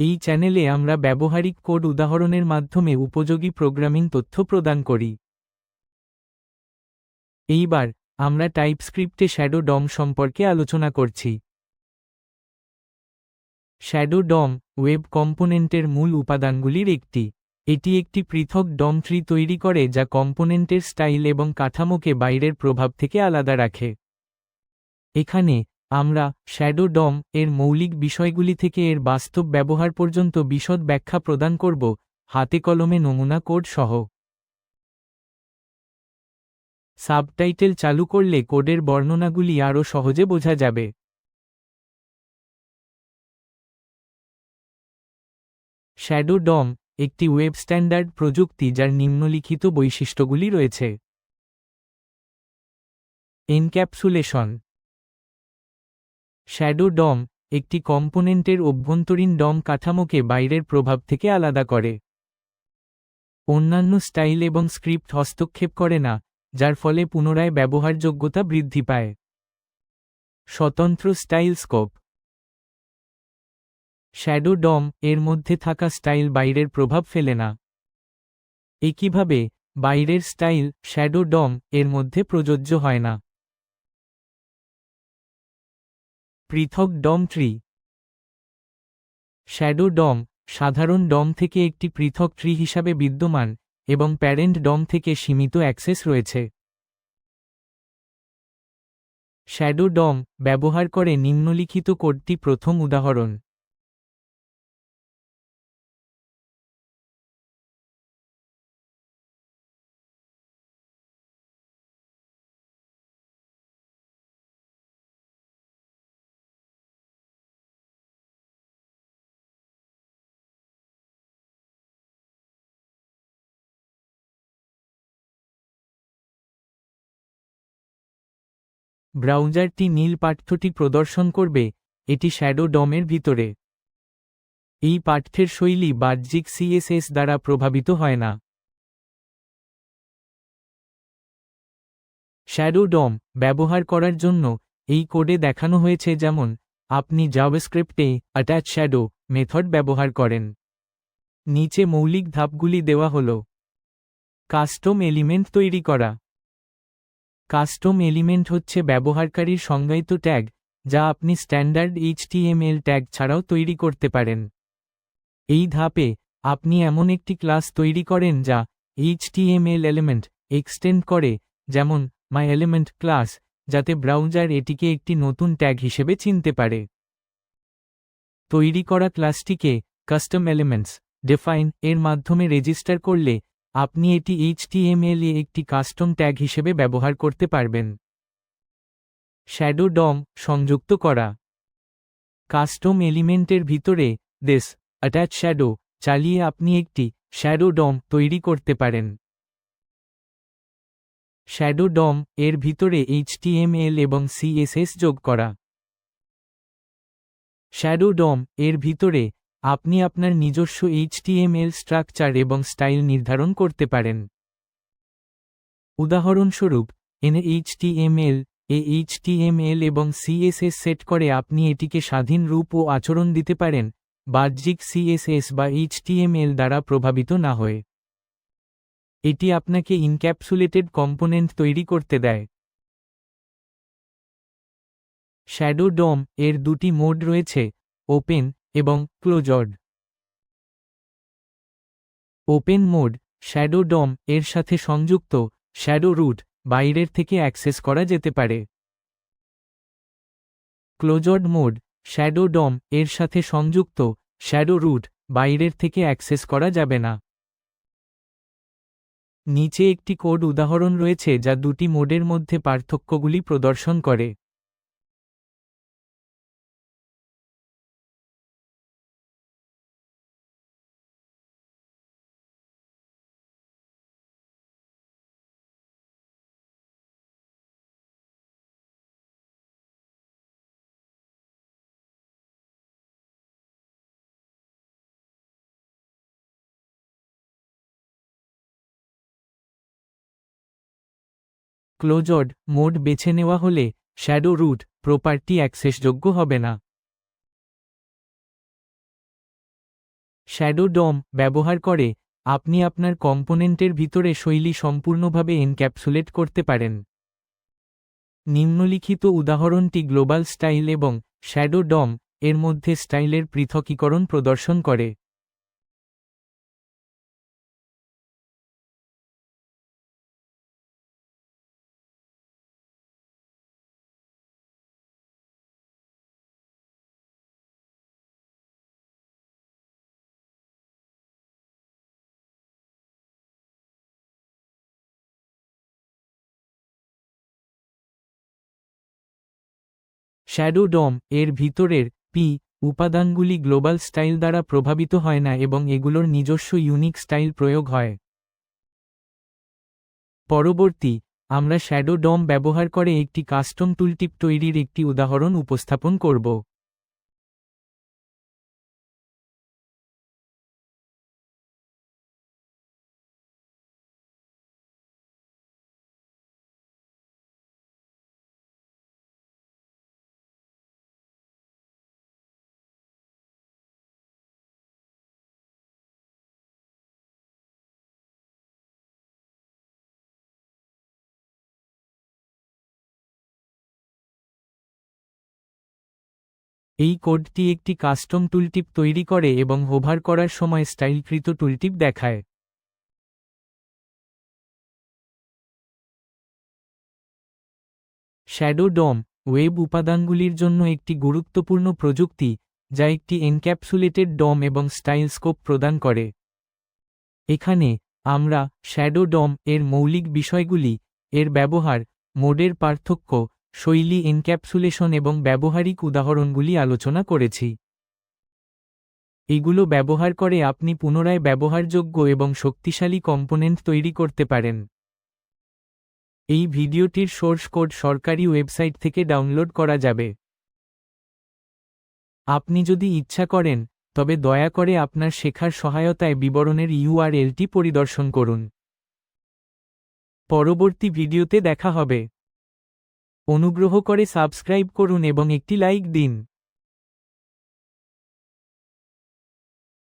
এই চ্যানেলে আমরা ব্যবহারিক কোড উদাহরণের মাধ্যমে উপযোগী প্রোগ্রামিং তথ্য প্রদান করি। এইবার, আমরা টাইপস্ক্রিপ্টে শ্যাডো ডম সম্পর্কে আলোচনা করছি। শ্যাডো ডম, ওয়েব কম্পোনেন্টের মূল উপাদানগুলির একটি। এটি একটি পৃথক ডম ট্রি তৈরি করে যা কম্পোনেন্টের স্টাইল এবং কাঠামোকে বাইরের প্রভাব থেকে আলাদা রাখে। এখানে আমরা শ্যাডো ডম এর মৌলিক বিষয়গুলি থেকে এর বাস্তব ব্যবহার পর্যন্ত বিশদ ব্যাখ্যা প্রদান করব, হাতে কলমে নমুনা কোড সহ। সাবটাইটেল চালু করলে কোডের বর্ণনাগুলি আরও সহজে বোঝা যাবে। শ্যাডো ডম একটি ওয়েব স্ট্যান্ডার্ড প্রযুক্তি যার নিম্নলিখিত বৈশিষ্ট্যগুলি রয়েছে। এনক্যাপসুলেশন শ্যাডো ডম, একটি কম্পোনেন্টের অভ্যন্তরীণ ডম কাঠামোকে বাইরের প্রভাব থেকে আলাদা করে। অন্যান্য স্টাইল এবং স্ক্রিপ্ট হস্তক্ষেপ করে না, যার ফলে পুনরায় ব্যবহারযোগ্যতা বৃদ্ধি পায়। স্বতন্ত্র স্টাইল স্কোপ। শ্যাডো ডম, এর মধ্যে থাকা স্টাইল বাইরের প্রভাব ফেলে না। একইভাবে, বাইরের স্টাইল শ্যাডো ডম, এর মধ্যে প্রযোজ্য হয় না। পৃথক ডম ট্রি। শ্যাডো ডম সাধারণ ডম থেকে একটি পৃথক ট্রি হিসাবে বিদ্যমান এবং প্যারেন্ট ডম থেকে সীমিত অ্যাক্সেস রয়েছে। শ্যাডো ডম ব্যবহার করে নিম্নলিখিত কোডটি প্রথম উদাহরণ। ব্রাউজারটি নীল পাঠ্যটি প্রদর্শন করবে, এটি শ্যাডো ডমের ভিতরে। এই পাঠ্যের শৈলী বাহ্যিক সিএসএস দ্বারা প্রভাবিত হয় না। শ্যাডো ডম ব্যবহার করার জন্য এই কোডে দেখানো হয়েছে যেমন, আপনি জাভাস্ক্রিপ্টে অ্যাটাচ শ্যাডো মেথড ব্যবহার করেন। নিচে মৌলিক ধাপগুলি দেওয়া হল। কাস্টম এলিমেন্ট তৈরি করা। কাস্টম এলিমেন্ট হচ্ছে ব্যবহারকারীর সংজ্ঞায়িত ট্যাগ যা আপনি স্ট্যান্ডার্ড এইচটিএমএল ট্যাগ ছাড়াও তৈরি করতে পারেন। এই ধাপে আপনি এমন একটি ক্লাস তৈরি করেন যা এইচটিএমএল এলিমেন্ট এক্সটেন্ড করে, যেমন মাই এলিমেন্ট ক্লাস যাতে ব্রাউজার এটিকে একটি নতুন ট্যাগ হিসেবে চিনতে পারে। তৈরি করা ক্লাসটিকে কাস্টম এলিমেন্টস ডিফাইন এর মাধ্যমে রেজিস্টার করলে আপনি এটি এইচটিএমএল এ একটি কাস্টম ট্যাগ হিসেবে ব্যবহার করতে পারবেন। শ্যাডো ডম সংযুক্ত করা। কাস্টম এলিমেন্টের ভিতরে দেশ অ্যাটাচ শ্যাডো চালিয়ে আপনি একটি শ্যাডো ডম তৈরি করতে পারেন। শ্যাডো ডম এর ভিতরে এইচটিএমএল এবং সিএসএস যোগ করা। শ্যাডো ডম এর ভিতরে আপনি আপনার নিজস্ব এইচটিএমএল স্ট্রাকচার এবং স্টাইল নির্ধারণ করতে পারেন। উদাহরণস্বরূপ, এনে এইচটিএমএল এ এইচটিএমএল এবং সিএসএস সেট করে আপনি এটিকে স্বাধীন রূপ ও আচরণ দিতে পারেন, বাহ্যিক সিএসএস বা এইচটিএমএল দ্বারা প্রভাবিত না হয়ে। এটি আপনাকে ইনক্যাপসুলেটেড কম্পোনেন্ট তৈরি করতে দেয়। শ্যাডো ডম এর দুটি মোড রয়েছে ওপেন এবং ক্লোজড। ওপেন মোড, শ্যাডো ডম এর সাথে সংযুক্ত, শ্যাডো রুট বাইরের থেকে অ্যাক্সেস করা যেতে পারে। ক্লোজড মোড, শ্যাডো ডম এর সাথে সংযুক্ত, শ্যাডো রুট বাইরের থেকে অ্যাক্সেস করা যাবে না। নিচে একটি কোড উদাহরণ রয়েছে যা দুটি মোডের মধ্যে পার্থক্যগুলি প্রদর্শন করে। ক্লোজড মোড বেছে নেওয়া হলে শ্যাডো রুট প্রপার্টি অ্যাক্সেসযোগ্য হবে না। শ্যাডো ডম ব্যবহার করে আপনি আপনার কম্পোনেন্টের ভিতরে শৈলী সম্পূর্ণভাবে এনক্যাপসুলেট করতে পারেন। নিম্নলিখিত উদাহরণটি গ্লোবাল স্টাইল এবং শ্যাডো ডম এর মধ্যে স্টাইলের পৃথকীকরণ প্রদর্শন করে। শ্যাডো ডম এর ভিতরের পি উপাদানগুলি গ্লোবাল স্টাইল দ্বারা প্রভাবিত হয় না এবং এগুলোর নিজস্ব ইউনিক স্টাইল প্রয়োগ হয়। পরবর্তী, আমরা শ্যাডো ডম ব্যবহার করে একটি কাস্টম টুলটিপ তৈরির একটি উদাহরণ উপস্থাপন করব। এই কোডটি একটি কাস্টম টুলটিপ তৈরি করে এবং হোভার করার সময় স্টাইলকৃত টুলটিপ দেখায়। শ্যাডো ডম, ওয়েব উপাদানগুলির জন্য একটি গুরুত্বপূর্ণ প্রযুক্তি, যা একটি এনক্যাপসুলেটেড ডম এবং স্টাইল স্কোপ প্রদান করে। এখানে, আমরা শ্যাডো ডম এর মৌলিক বিষয়গুলি, এর ব্যবহার, মোডের পার্থক্য শৈলী এনক্যাপসুলেশন এবং ব্যবহারিক উদাহরণগুলি আলোচনা করেছি। এগুলো ব্যবহার করে আপনি পুনরায় ব্যবহারযোগ্য এবং শক্তিশালী কম্পোনেন্ট তৈরি করতে পারেন। এই ভিডিওটির সোর্স কোড সরকারি ওয়েবসাইট থেকে ডাউনলোড করা যাবে। আপনি যদি ইচ্ছা করেন, তবে দয়া করে আপনার শেখার সহায়তায় বিবরণের ইউআরএলটি পরিদর্শন করুন। পরবর্তী ভিডিওতে দেখা হবে। অনুগ্রহ করে সাবস্ক্রাইব করুন এবং একটি লাইক দিন।